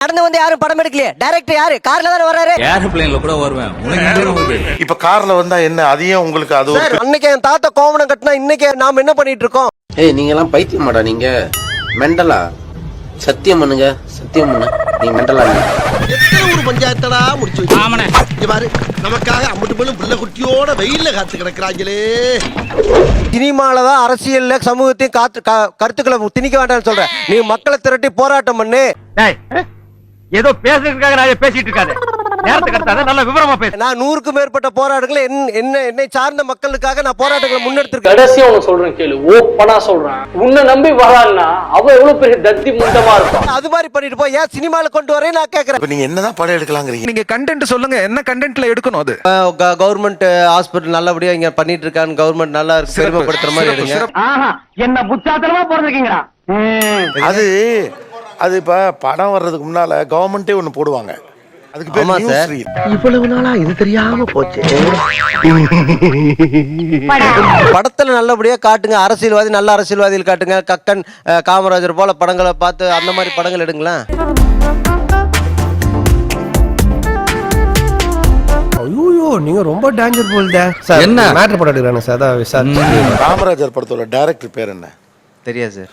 நடந்து வந்து யாரும் படம் எடுக்கலையே? டைரக்டர் யாரு? கார்ல தானே வர்றாரு. ஏரோப்ளேன்ல கூட வருவேன். இப்ப கார்ல வந்தா என்ன? அதையும் உங்களுக்கு அது அன்னைக்கு என் தாத்தா கோவணம் கட்டினா இன்னைக்கு நாம என்ன பண்ணிட்டு இருக்கோம்? ஏய் நீங்க எல்லாம் பைத்தியமாடா நீங்க. மெண்டலா சத்தியம் பண்ணுங்க. சத்தியம் பண்ணு. நீ மெண்டலா எத்தனை ஊர் பஞ்சாயத்தடா முடிச்சு இங்க பாரு நமக்காக அம்பட்டு போலும் புள்ள குட்டியோட வெயில்ல காத்து கிடக்குறாங்களே. சினிமால தான் அரசியல்ல சமூகத்தையும் காத்து க- கருத்துக்களை திணிக்க வேண்டாம்னு சொல்றேன். நீ மக்களை திரட்டி போராட்டம் பண்ணு. ஏதோ பேசுறதுக்காக நான் பேசிட்டு இருக்காது நேரத்துக்கு அடுத்தாத நல்ல விவரமா பேசு. நான் நூறுக்கும் மேற்பட்ட போராட்டங்களை என்- என்ன என்னை சார்ந்த மக்களுக்காக நான் போராட்டங்களை முன்னெடுத்திருக்கேன். கடைசியா உனக்கு சொல்றேன் கேளு. ஓப்பனா சொல்றேன். உன்னை நம்பி வரான்னா அவ எவ்வளவு பெரிய தத்தி முண்டமா இருப்பான்? அது மாதிரி பண்ணிட்டு போய் ஏன் சினிமால கொண்டு வரேன் நான் கேக்குறேன். இப்ப நீங்க என்னதான் படம் எடுக்கலாங்கிறீங்க? நீங்க கண்டென்ட் சொல்லுங்க. என்ன கண்டென்ட்ல எடுக்கணும் அது? கவர்மெண்ட் ஹாஸ்பிட்டல் நல்லபடியா இங்க பண்ணிட்டு இருக்கான்னு கவர்மெண்ட் நல்லா இருக்கு பெருமைப்படுத்துற மாதிரி எடுங்க. ஆஹா என்ன புச்சாத்தனமா பிறந்திருக்கீங்களா அது அது இப்ப படம் வர்றதுக்கு முன்னால கவர்மெண்டே ஒண்ணு போடுவாங்க. அதுக்கு பேர் ஆமா நியூஸ் சார். இவ்வளவு நாளா இது தெரியாம போச்சு. படத்துல நல்லபடியா காட்டுங்க. அரசியல்வாதி நல்ல அரசியல்வாதிகள் காட்டுங்க. கக்கன் அஹ், காமராஜர் போல படங்களை பார்த்து அந்த மாதிரி படங்கள் எடுங்களேன். ஐயோ நீங்க ரொம்ப டேஞ்சர் போல்தே சார் என்ன? மேட்டர் போட்டு எடுக்கிறாங்க சார். அதான் விசாரிச்சு. காமராஜர் படத்தோட டைரக்டர் பேர் என்ன? தெரியாது சார்.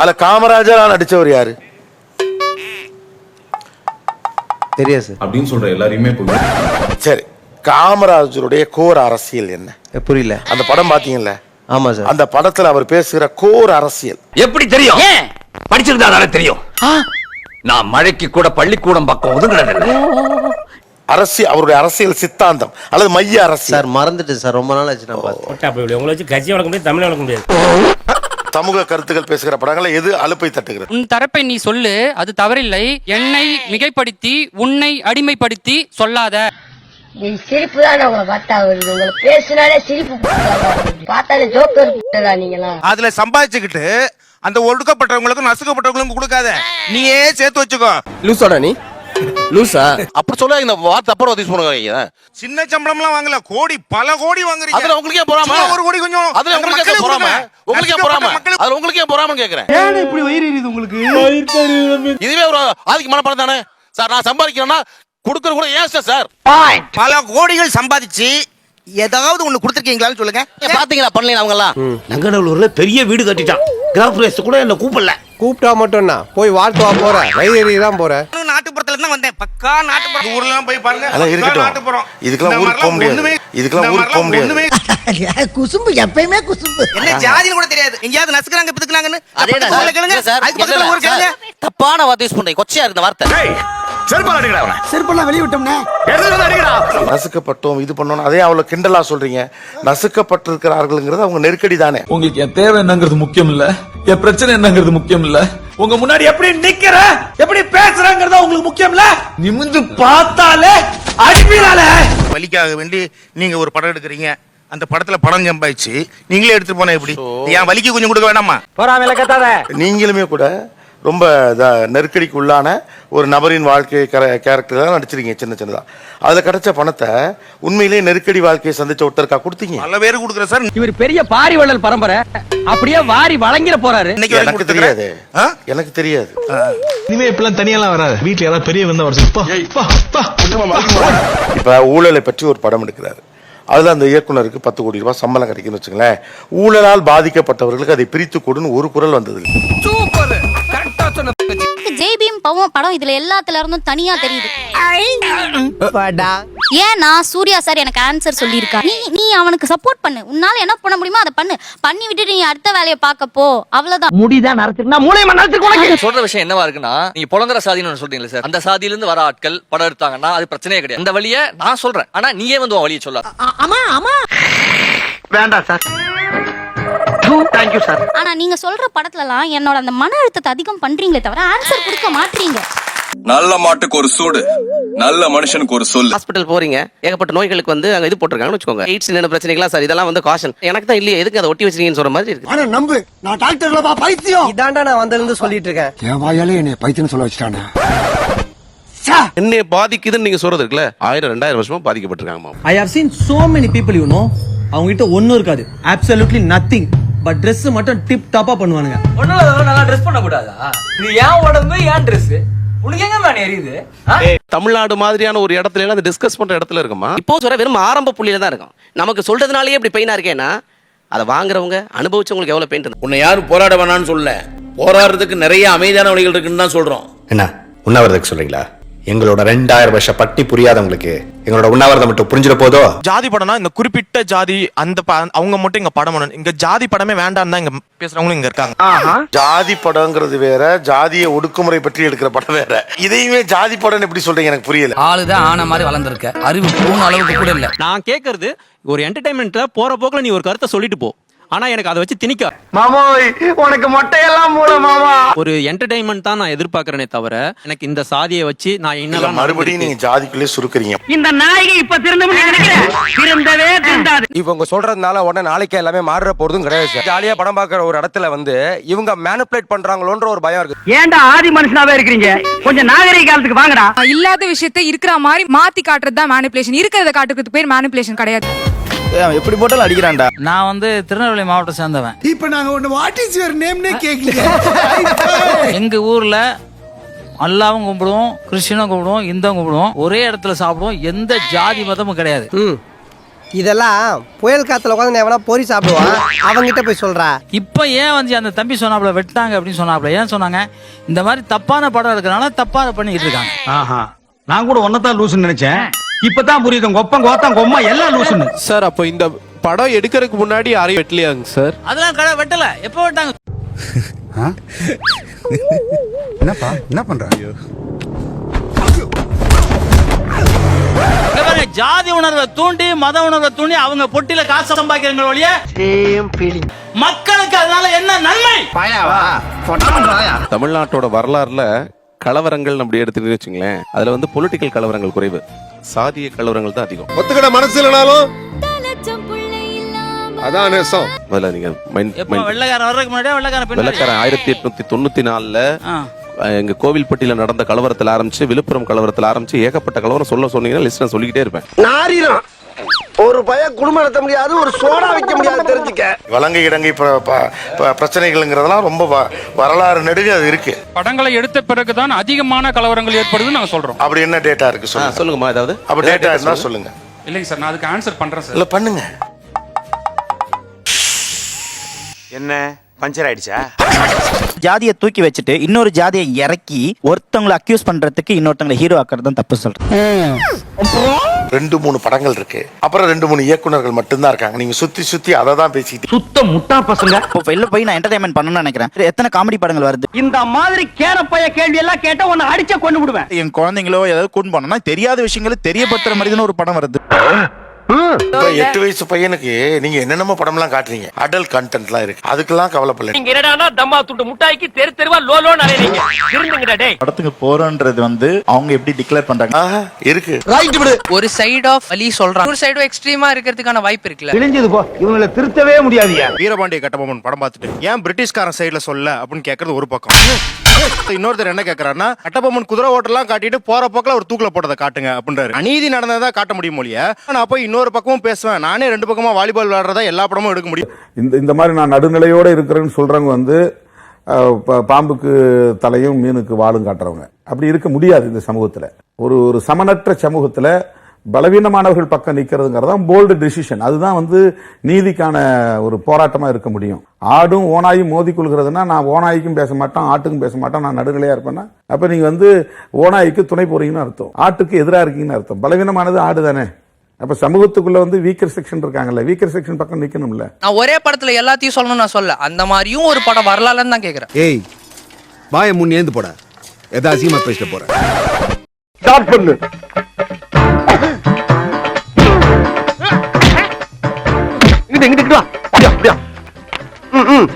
அதுல காமராஜரா நடிச்சவர் யாரு? தெரியாது சார். அப்படின்னு சொல்ற எல்லாரையுமே சரி காமராஜருடைய கோர் அரசியல் என்ன? புரியல. அந்த படம் பாத்தீங்கல்ல? ஆமா சார். அந்த படத்துல அவர் பேசுகிற கோர் அரசியல். எப்படி தெரியும்? படிச்சிருந்தா தானே தெரியும். நான் மழைக்கு கூட பள்ளிக்கூடம் பக்கம் ஒதுங்கினது அரசியல் அவருடைய அரசியல் சித்தாந்தம் அல்லது மைய அரசியல். சார் மறந்துட்டு சார். ரொம்ப நாள் ஆச்சு நான் பார்த்தேன். உங்களை வச்சு கட்சி வளர்க்க முடியாது தமிழ் வளர்க்க முடியாது. சமூக கருத்துக்கள் பேசுகிற படங்களை எது அலுப்பை தட்டுகிறது? உன் தரப்பை நீ சொல்லு அது தவறில்லை. என்னை மிகைப்படுத்தி உன்னை அடிமைப்படுத்தி சொல்லாத. நீ சிரிப்பு தான் உங்களை பார்த்தா வருது. உங்களை பேசினாலே சிரிப்பு பார்த்தாலே ஜோக்கர் நீங்களாம் அதுல சம்பாதிச்சுக்கிட்டு அந்த ஒடுக்கப்பட்டவங்களுக்கும் நசுக்கப்பட்டவங்களுக்கும் கொடுக்காத. நீயே சேர்த்து வச்சுக்கோ. லூசாடா நீ? லூசா. அப்படி சொல்ல இந்த வார்த்தை அப்புறம் யூஸ் பண்ணுவாங்க சின்ன சம்பளம்லாம் வாங்கல கோடி பல கோடி வாங்குறீங்க. அதுல உங்களுக்கே போறாம? ஒரு கோடி கொஞ்சம். அதுல உங்களுக்கே போறாம. உங்களுக்கே போறாம? அதுல உங்களுக்கே போறாமன்னு கேக்குறேன். ஏன் இப்படி வயிறு எரியுது உங்களுக்கு? இதுவே ஒரு ஆதிக்கமான படம் தானே? சார் நான் சம்பாதிக்கிறேன்னா கொடுக்கற கூட ஏன் சார்? பல கோடிகள் சம்பாதிச்சு ஏதாவது ஒண்ணு கொடுத்துருக்கீங்களான்னு சொல்லுங்க. பாத்தீங்களா பண்ணல அவங்க எல்லாம் நங்கநல்லூர்ல பெரிய வீடு கட்டிட்டான். கிராம கூட என்ன கூப்பிடல? கூப்பிட்டா மட்டும்னா போய் வாழ்த்து வா போற வயிறு தான் போற நாட்டுப்புறத்துல தான் வந்தேன். பக்கா நாட்டுப்புறம் ஊர்ல எல்லாம் போய் பாருங்க. பக்கா இருக்கட்டும். நாட்டுப்புறம். இதுக்கெல்லாம் ஊருக்கு போக முடியாது. இதுக்கெல்லாம் ஊருக்கு போக முடியாது. குசும்பு எப்பயுமே குசும்பு. என்ன ஜாதின்னு கூட தெரியாது. எங்கேயாவது நசுக்குறாங்க பிதுக்குறாங்கன்னு. அதுக்கு பக்கத்துல ஊர் கேளுங்க. தப்பான வார்த்தை யூஸ் பண்றீங்க. கொச்சையா இருந்த வார்த்தை. செருப்பெல்லாம் வெளிய விட்டோம்னே. நசுக்கப்பட்டோம் இது பண்ணோம் அதே அவ்வளவு கிண்டலா சொல்றீங்க. நசுக்கப்பட்டிருக்கிறார்கள்ங்கிறது அவங்க நெருக்கடி தானே. உங்களுக்கு என் தேவை என்னங்கிறது முக்கியம் இல்ல என் பிரச்சனை என்னங்கிறது முக்கியம் இல்ல உங்க முன்னாடி எப்படி நிக்கிற எப்படி பேசுறங்கிறதா உங்களுக்கு முக்கியம்ல நிமிந்து பார்த்தாலே அடிப்பீரால வலிக்காக வேண்டி நீங்க ஒரு படம் எடுக்கிறீங்க. அந்த படத்துல படம் சம்பாதிச்சு நீங்களே எடுத்துட்டு போனா எப்படி? ஏன் வலிக்கு கொஞ்சம் கொடுக்க வேண்டாமா? போறாமல கத்தாத நீங்களுமே கூட ரொம்ப இதா- நெருக்கடிக்கு உள்ளான ஒரு நபரின் வாழ்க்கை கேரக்டர் தான் நடிச்சிருக்கீங்க சின்ன சின்னதா. அதுல கிடைச்ச பணத்தை உண்மையிலேயே நெருக்கடி வாழ்க்கையை சந்திச்ச ஒருத்தருக்கா கொடுத்தீங்க? பல பேருக்கு கொடுக்குற சார். இவர் பெரிய பாரிவள்ளல் பரம்பரை. அப்படியே வாரி வழங்கிற போறாரு. எனக்கு. தெரியாது? எனக்கு தெரியாது. இனிமே இப்பெல்லாம் தனியெல்லாம் வராது. வீட்டுல யாராவது பெரிய வந்தா வர இப்ப ஊழலை பற்றி ஒரு படம் எடுக்கிறாரு. அதுல அந்த இயக்குனருக்கு பத்து கோடி ரூபாய் சம்பளம் கிடைக்குன்னு வச்சுங்களேன் ஊழலால் பாதிக்கப்பட்டவர்களுக்கு அதை பிரித்து கொடுன்னு ஒரு குரல் வந்தது ஜெய்பீம் பவம் படம் இதுல எல்லாத்துல இருந்தும் தனியா தெரியுது. ஏன் நான் சூர்யா சார் எனக்கு ஆன்சர் சொல்லியிருக்கா நீ நீ அவனுக்கு சப்போர்ட் பண்ணு. உன்னால என்ன பண்ண முடியுமோ அதை பண்ணு. பண்ணி விட்டுட்டு நீ அடுத்த வேலையை பார்க்க போ. அவ்வளவுதான். முடிதான் நரத்துக்கு மூளையமா நரத்துக்கு சொல்ற விஷயம் என்னவா இருக்குன்னா நீங்க புலங்குற சாதின்னு சொல்றீங்களா சார் அந்த சாதியில இருந்து வர ஆட்கள் படம் எடுத்தாங்கன்னா அது பிரச்சனையே கிடையாது. அந்த வழியை நான் சொல்றேன். ஆனா நீயே வந்து உன் வழியை சொல்ல வேண்டாம் சார் தேங்க்யூ சார் ஆனா நீங்க சொல்ற படத்துலலாம் என்னோட அந்த மன அழுத்தத்தை அதிகம் பண்றீங்களே தவிர ஆன்சர் கொடுக்க மாட்டீங்க. நல்ல மாட்டுக்கு ஒரு சூடு நல்ல மனுஷனுக்கு ஒரு சொல் ஹாஸ்பிட்டல் போறீங்க ஏகப்பட்ட நோய்களுக்கு வந்து அங்க இது போட்டிருக்காங்கன்னு வச்சுக்கோங்க. எய்ட்ஸ் என்ன பிரச்சனைகளா சார் இதெல்லாம் வந்து காஷன் எனக்கு தான் இல்லையே எதுக்கு அதை ஒட்டி வச்சிருக்கீங்கன்னு சொல்ற மாதிரி இருக்கு. ஆனா நம்பு நான் டாக்டர்லப்பா பைத்தியம். இதாண்டா நான் வந்திருந்து சொல்லிட்டு இருக்கேன். என் வாயாலே என்னை பைத்தியம் சொல்ல வச்சுட்டானே. என்ன பாதிக்குதுன்னு நீங்க சொல்றது இருக்குல்ல? ஆயிரம் ரெண்டாயிரம் வருஷமா பாதிக்கப்பட்டிருக்காங்க I have seen so many people you know அவங்க கிட்ட ஒண்ணும் இருக்காது. அப்சல்யூட்லி நத்திங் பட் Dress மட்டும் டிப் டாப்பா பண்ணுவானுங்க. ஒன்னும் நல்லா ட்ரெஸ் பண்ண கூடாதா இது ஏன் உடம்பு ஏன் ட்ரெஸ் உனக்கு எங்க மேன் எரியுது? தமிழ்நாடு மாதிரியான ஒரு இடத்துல எல்லாம் டிஸ்கஸ் பண்ற இடத்துல இருக்குமா? இப்போ சொல்ற வெறும் ஆரம்ப புள்ளியில தான் இருக்கும். நமக்கு சொல்றதுனாலயே இப்படி பெயினா இருக்கேன்னா அதை வாங்குறவங்க அனுபவிச்சவங்களுக்கு எவ்வளவு பெயின் உன்னை யாரும் போராட வேணாம்னு சொல்ல போராடுறதுக்கு நிறைய அமைதியான வழிகள் இருக்குன்னு தான் சொல்றோம். என்ன? உண்ணாவிரதத்துக்கு சொல்றீங்களா? எங்களோட ரெண்டாயிரம் வருஷம் பட்டி புரியாதவங்களுக்கு எங்களோட உண்ணாவிரதம் மட்டும் புரிஞ்சிட போதோ? ஜாதி படம்னா இந்த குறிப்பிட்ட ஜாதி அந்த ப- அவங்க மட்டும் இங்க படம் பண்ணணும். இங்க ஜாதி படமே வேண்டாம் தான் இங்க பேசுறவங்களும் இங்க இருக்காங்க. ஜாதி படங்கிறது வேற ஜாதிய ஒடுக்குமுறை பற்றி எடுக்கிற படம் வேற. இதையுமே ஜாதி படம்னு எப்படி சொல்றீங்க எனக்கு புரியல. ஆளுதான் ஆன மாதிரி வளர்ந்துருக்க. அறிவு பூண் அளவுக்கு கூட இல்ல. நான் கேக்குறது ஒரு என்டர்டைன்மெண்ட்ல போற போக்குல நீ ஒரு கருத்தை சொல்லிட்டு போ. ஆனா எனக்கு அதை வச்சு திணிக்க. மாமோய் உனக்கு மொட்டையெல்லாம் மூட மாமா. ஒரு என்டர்டைன்மெண்ட் தான் நான் எதிர்பார்க்கறேனே தவிர எனக்கு இந்த சாதியை வச்சு நான் இல்ல மறுபடியும் நீங்க ஜாதிக்குள்ளே சுருக்குறீங்க. இந்த நாயகி இப்ப திருந்தவும் நினைக்கிறேன் திருந்தவே திருந்தாது. இவங்க சொல்றதுனால உடனே நாளைக்கு எல்லாமே மாறுற போறதும் கிடையாது சார். ஜாலியா படம் பார்க்குற ஒரு இடத்துல வந்து இவங்க மேனிப்புலேட் பண்றாங்களோன்ற ஒரு பயம் இருக்கு. ஏன்டா ஆதி மனுஷனாவே இருக்கிறீங்க? கொஞ்சம் நாகரிக காலத்துக்கு வாங்கடா. இல்லாத விஷயத்தை இருக்கிற மாதிரி மாத்தி காட்டுறது தான் மேனிப்புலேஷன் இருக்கிறத காட்டுறது பேர் மேனிப்புலேஷன் கிடையாது. எப்படி போட்டாலும் அடிக்கிறான்டா. நான் வந்து திருநெல்வேலி மாவட்டம் சேர்ந்தவன். இப்ப நாங்க ஒண்ணு வாட் இஸ் யுவர் நேம்னே கேக்கல எங்க ஊர்ல அல்லாவும் கும்பிடுவோம் கிறிஸ்டினும் கும்பிடுவோம் இந்தும் கும்பிடுவோம். ஒரே இடத்துல சாப்பிடுவோம் எந்த ஜாதி மதமும் கிடையாது. இதெல்லாம் புயல் காத்துல உட்காந்து எவனா பொறி சாப்பிடுவான் அவங்கிட்ட போய் சொல்றா. இப்போ ஏன் வந்து அந்த தம்பி சொன்னாப்புல வெட்டாங்க அப்படின்னு சொன்னாப்புல? ஏன் சொன்னாங்க? இந்த மாதிரி தப்பான படம் எடுக்கிறனால தப்பா பண்ணிக்கிட்டு இருக்காங்க. ஆஹா. நான் கூட ஒன்னதான் லூசுன்னு நினைச்சேன். இப்பதான் புரியுது. உங்க ஒப்பம் கோத்தம் கொம்மா எல்லாம் லூசுன்னு. சார் அப்போ இந்த படம் எடுக்கிறதுக்கு முன்னாடி யாரையும் வெட்டலையாங்க சார்? அதெல்லாம் கடை வெட்டல. எப்போ வெட்டாங்க? என்னப்பா? என்ன பண்ற? இங்க பாருங்க, ஜாதி உணர்வை தூண்டி மத உணர்வை தூண்டி அவங்க பொட்டில காசு சம்பாதிக்கிறாங்க ஒழிய மக்களுக்கு அதனால என்ன நன்மை? தமிழ்நாட்டோட வரலாறுல கலவரங்கள் அப்படி எடுத்துட்டு வச்சுங்களேன் அதுல வந்து பொலிட்டிக்கல் கலவரங்கள் குறைவு. சாதிய கலவரங்கள் தான் அதிகம். ஒத்துக்கிட மனசு இல்லைனாலும் அதான் நேசம். முதல்ல நீங்க வெள்ளக்காரன் வர்றதுக்கு வெள்ளக்காரன் வெள்ளக்காரன் ஆயிரத்தி எட்நூத்தி தொண்ணூத்தி நாலுல எங்க கோவில்பட்டியில நடந்த கலவரத்துல ஆரம்பிச்சு விழுப்புரம் கலவரத்துல ஆரம்பிச்சு ஏகப்பட்ட கலவரம் சொல்ல சொன்னீங்கன்னா லிஸ்ட் நான் சொல்லிக்கிட்டே இருப்பேன். ஒரு பையன் குடும்பம் நடத்த முடியாது ஒரு சோடா வைக்க முடியாது தெரிஞ்சுக்க. வலங்கை இடங்கை ப- ப- ப- பிரச்சனைகள்ங்கிறதெல்லாம் ரொம்ப வ- வரலாறு நெடுக அது இருக்கு. படங்களை எடுத்த பிறகுதான் அதிகமான கலவரங்கள் ஏற்படுதுன்னு நாங்க சொல்றோம். அப்படி என்ன டேட்டா இருக்கு சொல்லுங்க. சொல்லுங்கம்மா ஏதாவது? அப்ப டேட்டா இருந்தா சொல்லுங்க. இல்லைங்க சார் நான் அதுக்கு ஆன்சர் பண்றேன் சார். இல்ல பண்ணுங்க. என்ன? பஞ்சர் ஆயிடுச்சா? ஜாதியை தூக்கி வச்சுட்டு இன்னொரு ஜாதியை இறக்கி ஒருத்தவங்களை அக்யூஸ் பண்றதுக்கு இன்னொருத்தவங்களை ஹீரோ ஆக்குறது தான் தப்பு சொல்றேன். ரெண்டு மூணு படங்கள் இருக்கு. அப்புறம் ரெண்டு மூணு இயக்குனர்கள் மட்டும்தான் இருக்காங்க. நீங்க சுத்தி சுத்தி அதை தான் பேசிட்டு சுத்த முட்டா பசங்க. இப்போ வெளில போய் நான் என்டர்டைன்மெண்ட் பண்ணணும்னு நினைக்கிறேன். எத்தனை காமெடி படங்கள் வருது? இந்த மாதிரி கேரப்பைய கேள்வி எல்லாம் கேட்டா உன்னை அடிச்ச கொண்டு விடுவேன் என் குழந்தைங்களோ ஏதாவது கூட்டு போனோம்னா தெரியாத விஷயங்களை தெரியப்படுத்துற மாதிரி தானே ஒரு படம் வருது. இப்ப எட்டு வயசு பையனுக்கு நீங்க என்னென்னமோ படம்லாம் காட்டுறீங்க. அடல்ட் கண்டென்ட்லாம் இருக்கு. அதுக்கெல்லாம் கவலைப்படல. நீங்க என்னடா தம்மா துண்டு முட்டாய்க்கு தெரு தெருவா லோலோ நிறைய இருந்துங்கடா டேய். படத்துக்கு போறோன்றது வந்து அவங்க எப்படி டிக்ளேர் பண்றாங்க? இருக்கு. ரைட் விடு. ஒரு சைடு ஆஃப் வலி சொல்றாங்க ஒரு சைடு எக்ஸ்ட்ரீமா இருக்கிறதுக்கான வாய்ப்பு இருக்குல்ல. கிழிஞ்சது போ. இவங்களை திருத்தவே முடியாதுயா? வீரபாண்டிய கட்டபொம்மன் படம் பார்த்துட்டு ஏன் பிரிட்டிஷ்காரன் சைடுல சொல்ல அப்படின்னு கேக்குறது ஒரு பக்கம். இன்னொருத்தர் என்ன கேக்குறாருன்னா கட்டபொம்மன் குதிரை ஓட்டெல்லாம் காட்டிட்டு போற போக்குல ஒரு தூக்கில போட்டதை காட்டுங்க அப்படின்றாரு. அநீதி நடந்ததா காட்ட முடியும் மொழிய நான் போய் இன்னொரு பக்கமும் பேசுவேன். நானே ரெண்டு பக்கமாக வாலிபால் விளையாடுறதா எல்லா படமும் எடுக்க முடியும். இந்த இந்த மாதிரி நான் நடுநிலையோடு இருக்கிறேன்னு சொல்கிறவங்க வந்து ப- பாம்புக்கு தலையும் மீனுக்கு வாளும் காட்டுறவங்க. அப்படி இருக்க முடியாது இந்த சமூகத்தில். ஒரு ஒரு சமனற்ற சமூகத்தில் பலவீனமானவர்கள் பக்கம் நிற்கிறதுங்கிறது தான் போல்டு டிசிஷன் அதுதான் வந்து நீதிக்கான ஒரு போராட்டமாக இருக்க முடியும். ஆடும் ஓனாயும் மோதி கொள்கிறதுனா நான் ஓனாய்க்கும் பேச மாட்டேன் ஆட்டுக்கும் பேச மாட்டேன் நான் நடுநிலையாக இருப்பேன்னா அப்போ நீங்கள் வந்து ஓனாய்க்கு துணை போறீங்கன்னு அர்த்தம். ஆட்டுக்கு எதிராக இருக்கீங்கன்னு அர்த்தம். பலவீனமானது ஆடு தானே அப்ப சமூகத்துக்குள்ள வந்து வீக்கர் செக்ஷன் இருக்காங்கல்ல வீக்கர் செக்ஷன் பக்கம் நிக்கணும்ல? நான் ஒரே படத்துல எல்லாத்தையும் சொல்லணும்னு நான் சொல்ல அந்த மாதிரியும் ஒரு படம் வரலாம்னு தான் கேக்குறேன். ஏய் வாய முன் ஏந்து போட. எதா அசிங்கமா பேசிட்டு போற. ஸ்டார்ட் பண்ணு. இங்கிட்டு அப்படியா அப்படியா. ம், ம்.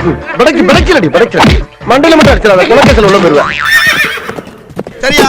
ம், படைக்கு படைக்கலடி படைக்கல மண்டையில மட்டும் அடிச்சிடாத. குலக்கேசல் உள்ள போயிருவேன் சரியா?